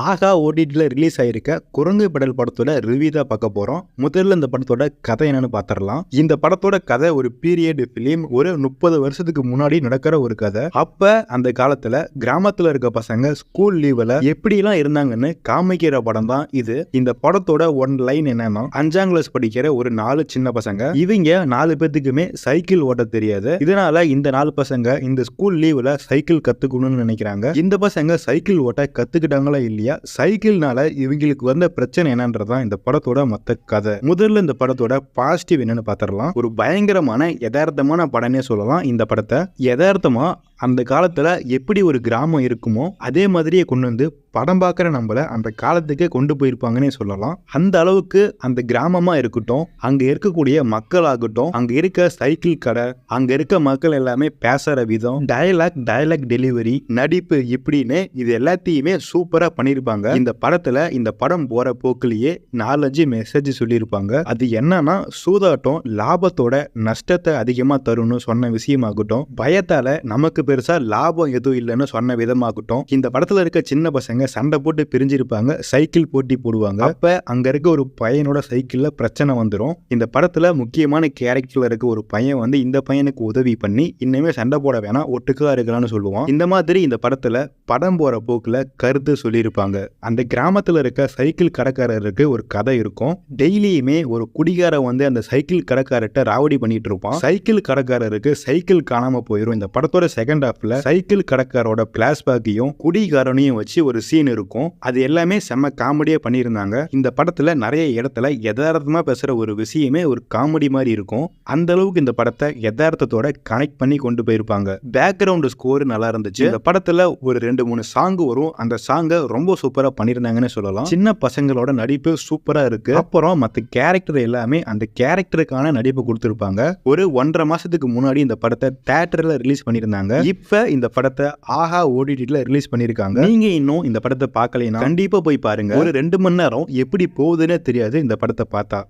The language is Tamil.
ஆகா ஓடிடியில் ரிலீஸ் ஆயிருக்க குரங்கு படல் படத்தோட ரிவ்யூ தான் பார்க்க போகிறோம் முதல்ல இந்த படத்தோட கதை என்னன்னு பார்த்துடலாம். இந்த படத்தோட கதை ஒரு பீரியட் ஃபிலிம் ஒரு முப்பது வருஷத்துக்கு முன்னாடி நடக்கிற ஒரு கதை. அப்போ அந்த காலத்தில் கிராமத்தில் இருக்க பசங்க ஸ்கூல் லீவில் எப்படிலாம் இருந்தாங்கன்னு காமிக்கிற படம் தான் இது. இந்த படத்தோட ஒன் லைன் என்னன்னா அஞ்சாம் கிளாஸ் படிக்கிற ஒரு நாலு சின்ன பசங்க. இவங்க நாலு பேத்துக்குமே சைக்கிள் ஓட்ட தெரியாது. இதனால இந்த நாலு பசங்க இந்த ஸ்கூல் லீவில் சைக்கிள் கற்றுக்கணும்னு நினைக்கிறாங்க. இந்த பசங்க சைக்கிள் ஓட்ட கற்றுக்கிட்டாங்களா இல்லையா? சைக்கிள்னால இவங்களுக்கு வந்த பிரச்சனை என்னன்றதான் இந்த படத்தோட மொத்த கதை. முதல்ல இந்த படத்தோட பாசிட்டிவ் என்னன்னு பார்த்துடலாம். ஒரு பயங்கரமான யதார்த்தமான படம்னே சொல்லலாம். இந்த படத்தை யதார்த்தமா அந்த காலத்தில் எப்படி ஒரு கிராமம் இருக்குமோ அதே மாதிரியே கொண்டு வந்து படம் பார்க்குற நம்மள அந்த காலத்துக்கே கொண்டு போயிருப்பாங்கன்னே சொல்லலாம். அந்த அளவுக்கு அந்த கிராமமாக இருக்கட்டும் அங்கே இருக்கக்கூடிய மக்கள் ஆகட்டும் இருக்க சைக்கிள் கடை அங்கே இருக்க மக்கள் எல்லாமே பேசுகிற விதம் டயலாக் டயலாக் டெலிவரி நடிப்பு இப்படின்னு இது எல்லாத்தையுமே சூப்பராக பண்ணியிருப்பாங்க இந்த படத்தில் இந்த படம் போகிற போக்குலேயே நாலஞ்சு மெசேஜ் சொல்லியிருப்பாங்க அது என்னன்னா சூதாட்டம் லாபத்தோட நஷ்டத்தை அதிகமாக தரும்னு சொன்ன விஷயமாகட்டும் பயத்தால் நமக்கு பெருசா லாபம் எதுவும் இல்லைன்னு சொன்ன விதமாகட்டும். இந்த படத்துல இருக்க சின்ன பசங்க சண்டை போட்டு பிரிஞ்சிருப்பாங்க சைக்கிள் போட்டி போடுவாங்க. அப்ப அங்க இருக்க ஒரு பையனோட சைக்கிள்ல பிரச்சனை வந்துடும் இந்த படத்துல முக்கியமான கேரக்டர்ல இருக்க ஒரு பையன் வந்து இந்த பையனுக்கு உதவி பண்ணி இன்னுமே சண்டை போட வேணாம் ஒட்டுக்கா இருக்கலாம்னு சொல்லுவோம் இந்த மாதிரி இந்த படத்துல படம் போற போக்குல கருத்து சொல்லியிருப்பாங்க. அந்த கிராமத்துல இருக்க சைக்கிள் கடைக்காரருக்கு ஒரு கதை இருக்கும். டெய்லியுமே ஒரு குடிகாரன் வந்து அந்த சைக்கிள் கடைக்காரர்கிட்ட ராவடி பண்ணிட்டு இருப்பான். சைக்கிள் கடைக்காரருக்கு சைக்கிள் காணாம போயிடும் இந்த படத்தோட செகண்ட் ஹாஃப்ல சைக்கிள் கடைக்காரோட பிளாஷ்பேக்கையும் குடிகாரனையும் வச்சு ஒரு சீன் இருக்கும். அது எல்லாமே செம்ம காமெடியா பண்ணியிருந்தாங்க. இந்த படத்துல நிறைய இடத்துல யதார்த்தமா பேசுற ஒரு விஷயமே ஒரு காமெடி மாதிரி இருக்கும். அந்த அளவுக்கு இந்த படத்தை யதார்த்தத்தோட கனெக்ட் பண்ணி கொண்டு போயிருப்பாங்க. பேக்ரவுண்ட் ஸ்கோர் நல்லா இருந்துச்சு. இந்த படத்துல ஒரு ரெண்டு மூணு சாங் வரும். அந்த சாங்கை ரொம்ப சூப்பரா பண்ணியிருந்தாங்கன்னு சொல்லலாம். சின்ன பசங்களோட நடிப்பு சூப்பரா இருக்கு. அப்புறம் மற்ற கேரக்டர் எல்லாமே அந்த கேரக்டருக்கான நடிப்பு கொடுத்துருப்பாங்க. ஒரு ஒன்றரை மாசத்துக்கு முன்னாடி இந்த படத்தை தேட்டர்ல ரிலீஸ் பண்ணியிருந்தாங்க. இப்ப இந்த படத்தை ஆஹா ஓடிடில ரிலீஸ் பண்ணியிருக்காங்க. நீங்க இன்னும் இந்த படத்தை பார்க்கலைன்னா கண்டிப்பா போய் பாருங்க. ஒரு ரெண்டு மணி நேரம் எப்படி போகுதுன்னே தெரியாது இந்த படத்தை பார்த்தா.